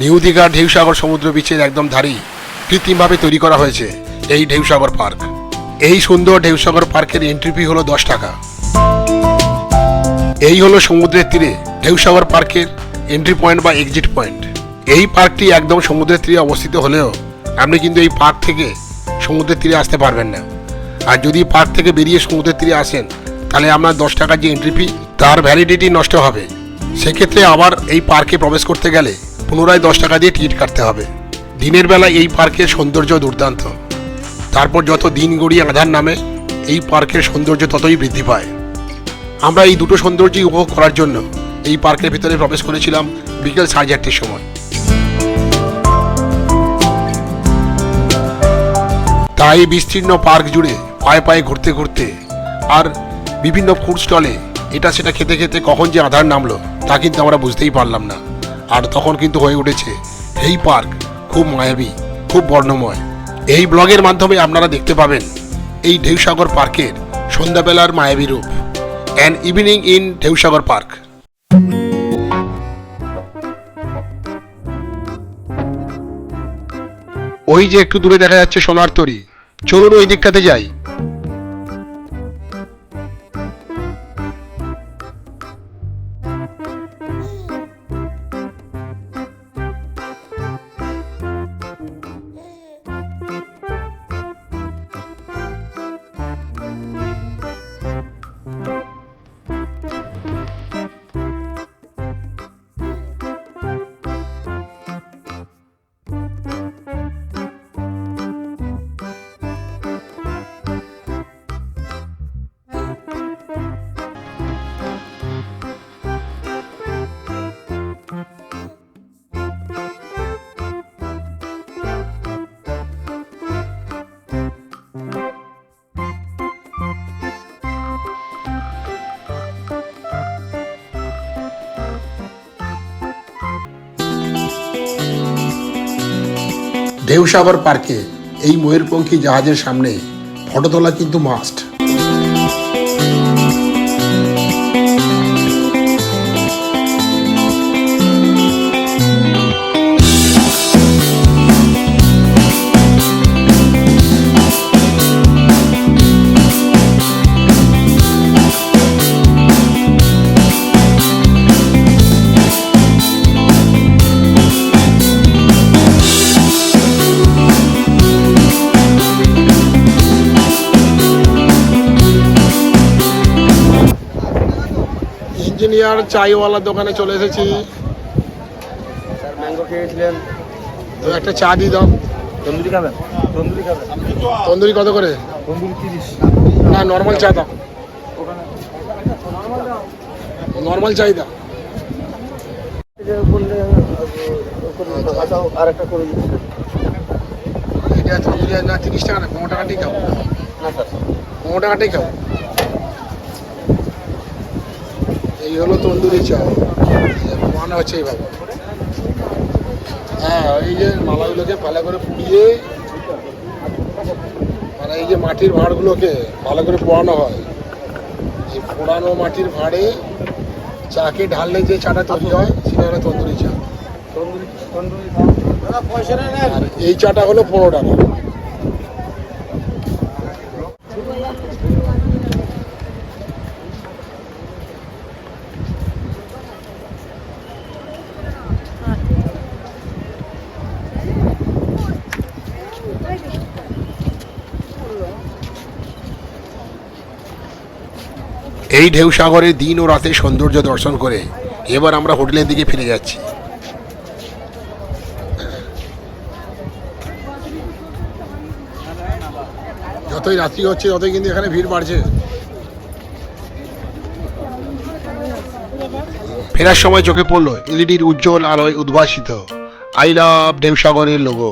New Digha ঢেউসাগর সমুদ্র বিচের একদম ধারেই কৃত্রিমভাবে তৈরি করা হয়েছে এই ঢেউসাগর পার্ক। এই সুন্দর ঢেউসাগর পার্কের এন্ট্রি ফি হলো দশ টাকা। এই হলো সমুদ্রের তীরে ঢেউসাগর পার্কের এন্ট্রি পয়েন্ট বা এক্সিট পয়েন্ট এই পার্কটি একদম সমুদ্রের তীরে অবস্থিত হলেও আপনি কিন্তু এই পার্ক থেকে সমুদ্রের তীরে আসতে পারবেন না। আর যদি পার্ক থেকে বেরিয়ে সমুদ্রের তীরে আসেন, তাহলে আপনার দশ টাকার যে এন্ট্রি ফি তার ভ্যালিডিটি নষ্ট হবে। সেক্ষেত্রে আবার এই পার্কে প্রবেশ করতে গেলে পুনরায় দশ টাকা দিয়ে টিকিট কাটতে হবে। দিনের বেলা এই পার্কের সৌন্দর্য দুর্দান্ত। তারপর যত দিন গড়িয়ে আধার নামে, এই পার্কের সৌন্দর্য ততই বৃদ্ধি পায়। আমরা এই দুটো সৌন্দর্যই উপভোগ করার জন্য এই পার্কের ভিতরে প্রবেশ করেছিলাম বিকেল সাড়ে চারটের সময়। তাই বিস্তীর্ণ পার্ক জুড়ে পায়ে পায়ে ঘুরতে ঘুরতে আর বিভিন্ন ফুড স্টলে এটা সেটা খেতে খেতে কখন যে আধার নামলো তা কিন্তু আমরা বুঝতেই পারলাম না। আর তখন কিন্তু হয়ে উঠেছে এই পার্ক। খুব মায়াবী, খুব বর্ণময়। এই ব্লগের মাধ্যমে আপনারা দেখতে পাবেন এই ঢেউসাগর পার্কের সন্ধ্যাবেলার মায়াবী রূপ। An evening in Dheusagar park. ওই যে একটু দূরে দেখা যাচ্ছে সোনার তরী। চলুন ওই দিকটাতে যাই। ঢেউসাগর পার্কে এই ময়ূরপঙ্খী জাহাজের সামনে ফটো তোলা কিন্তু মাস্ট ইঞ্জিনিয়ার চাইওয়ালার দোকানে চলে এসেছি। তো একটা চা দিয়ে দাও। তন্দুরি খাবেন? তন্দুরি খাবেন? তন্দুরি কত করে? তন্দুরি তিরিশ। না নর্মাল চা দাও। নর্মাল চাই দাও। আর একটা করে এটা তন্দুরি না তিরিশ টাকা না পনেরো টাকাটাই খাব। না স্যার। পনেরো টাকাটাই খাব। এই হলো তন্দুরি চা মানে হচ্ছে এইভাবে হ্যাঁ এই যে মালাগুলোকে ভালো করে পুড়িয়ে মানে এই যে মাটির ভাঁড়গুলোকে ভালো করে পোড়ানো হয়। এই পোড়ানো মাটির ভাঁড়ে চাকে ঢাললে যে চাটা তৈরি হয় সেটা হলো তন্দুরি চা আর এই চাটা হলো পনেরো টাকা। এই ঢেউ সাগরে দিন ও রাতের সৌন্দর্য দর্শন করে এবার আমরা হোটেলের দিকে ফিরে যাচ্ছি। যতই রাত্রি হচ্ছে, ততই কিন্তু এখানে ভিড় বাড়ছে। ফেরার সময় চোখে পড়ল এলইডির উজ্জ্বল আলোয় উদ্ভাসিত আই লাভ ঢেউসাগরের লোগো।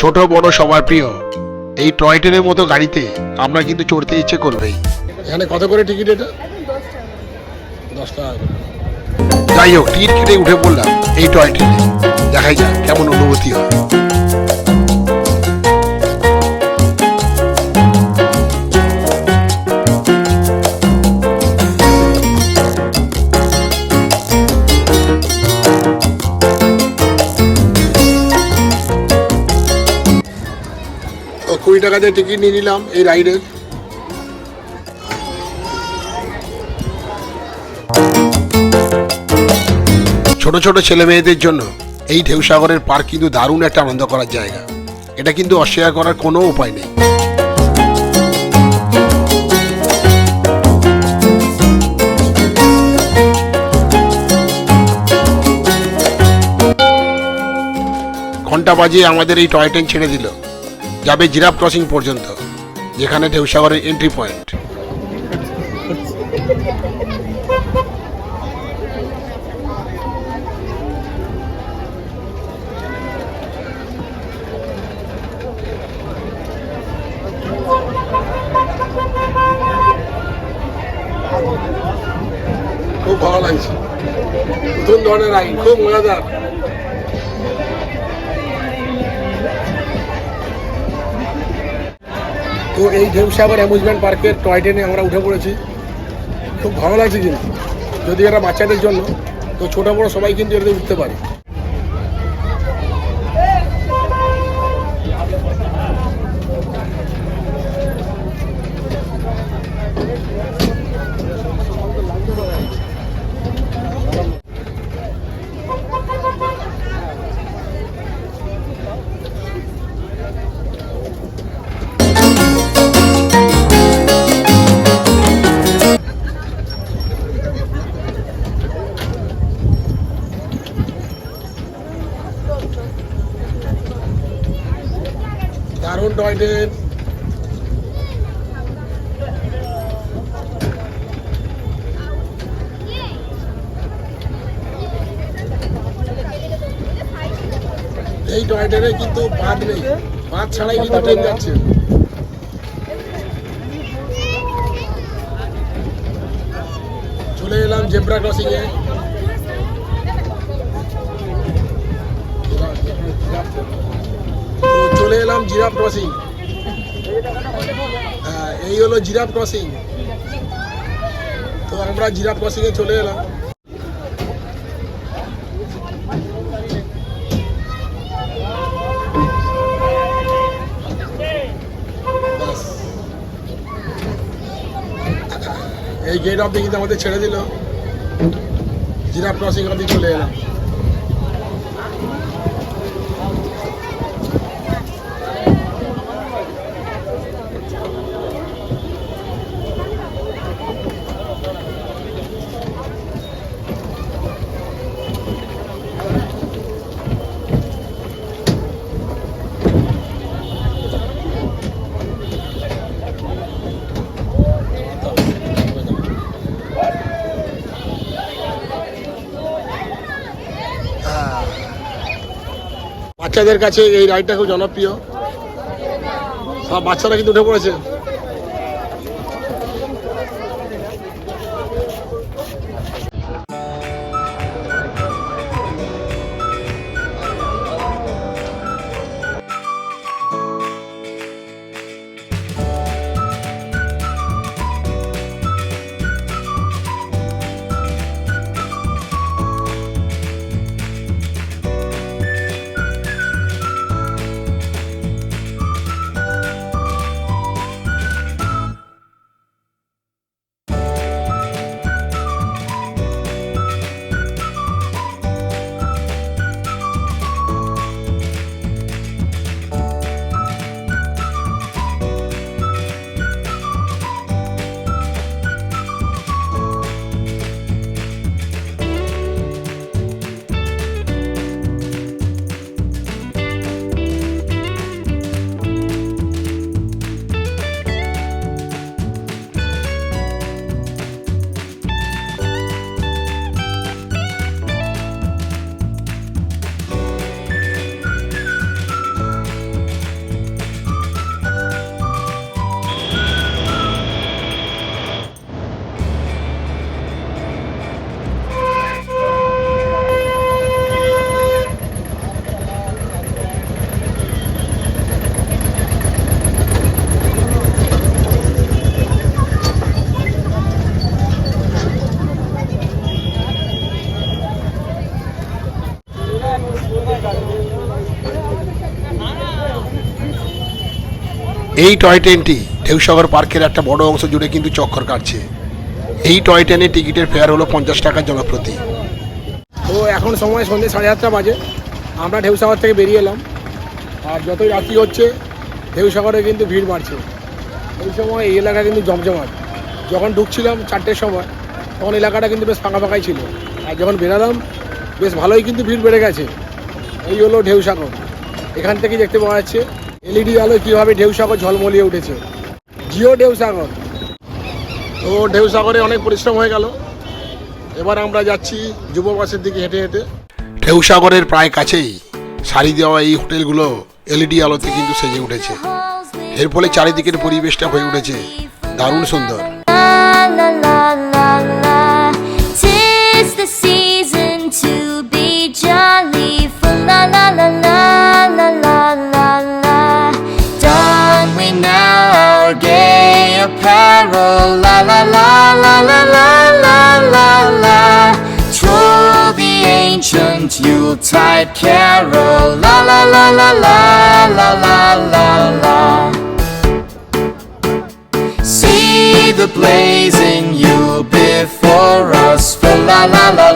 ছোট বড় সবার প্রিয়। এই টয় ট্রেনের মতো গাড়িতে আমরা কিন্তু চড়তে ইচ্ছে করবেই। এখানে কত করে টিকিট এটা? দশ টাকা যাই হোক টিকিট কেটে উঠে পড়লাম এই টয় ট্রেনে দেখাই যাক কেমন অনুভূতি হয়। টাকা দিয়ে টিকিট নিয়ে নিলাম এই রাইডের ছোট ছোট ছেলে মেয়েদের জন্য এই ঢেউসাগরের পার্ক কিন্তু দারুণ একটা আনন্দ করার জায়গা। এটা কিন্তু অস্বীকার করার কোনো উপায় নেই। ঘণ্টা বাজিয়ে আমাদের এই টয় ট্রেন ছেড়ে দিল। যাবে জিরাফ ক্রসিং পর্যন্ত, যেখানে ঢেউসাগরের এন্ট্রি পয়েন্ট খুব ভালো লাগছে। নতুন ধরনের রাইড খুব মজাদার। তো এই জেমস সাহেবের অ্যামুজমেন্ট পার্কের টয় ট্রেনে আমরা উঠে পড়েছি। খুব ভালো লাগছে কিন্তু। যদি এটা বাচ্চাদের জন্য, তো ছোটো বড়ো সবাই কিন্তু এটাতে উঠতে পারে। দারুণ টয় ট্রেন। এই টয় ট্রেনে কিন্তু বাদ নেই। বাদ ছাড়াই কিন্তু ট্রেন যাচ্ছে। চলে এলাম জেব্রা ক্রসিং এ তো চলে এলাম জিরাফ ক্রসিং হ্যাঁ এই হলো জিরাফ ক্রসিং তো আমরা জিরাফ ক্রসিং এ চলে এলাম ব্যাস। এই গেট অব্দি কিন্তু আমাদের ছেড়ে দিল জিরাফ ক্রসিং অব্দি চলে এলাম বাচ্চাদের কাছে এই রাইডটা খুব জনপ্রিয়। সব বাচ্চারা কিন্তু উঠে পড়েছে। এই টয় ট্রেনটি ঢেউসাগর পার্কের একটা বড় অংশ জুড়ে কিন্তু চক্কর কাটছে। এই টয় ট্রেনের টিকিটের ফেয়ার হলো পঞ্চাশ টাকা জনপ্রতি। তো এখন সময় সন্ধ্যে সাড়ে সাতটা বাজে। আমরা ঢেউসাগর থেকে বেরিয়ে এলাম। আর যতই রাত্রি হচ্ছে, ঢেউসাগরে কিন্তু ভিড় বাড়ছে। এই সময় এই এলাকা কিন্তু জমজমাট। যখন ঢুকছিলাম চারটের সময়, তখন এলাকাটা কিন্তু বেশ ফাঁকা ফাঁকাই ছিল। আর যখন বেরালাম, বেশ ভালোই কিন্তু ভিড় বেড়ে গেছে। এই হলো ঢেউসাগর। এখান থেকেই দেখতে পাওয়া যাচ্ছে এলইডি আলো কীভাবে ঢেউসাগর ঝলমলিয়ে উঠেছে? জিও ঢেউসাগর তো ঢেউসাগরে অনেক পরিশ্রম হয়ে গেল। এবার আমরা যাচ্ছি যুববাসের দিকে হেঁটে হেঁটে। ঢেউসাগরের প্রায় কাছেই সারি দেওয়া এই হোটেলগুলো এলইডি আলোতে কিন্তু সেজে উঠেছে। এর ফলে চারিদিকের পরিবেশটা হয়ে উঠেছে। দারুণ সুন্দর। La la la la la la la la la. Troll the ancient Yuletide carol. La la la la la la la la la. See the blazing you before us. For la la la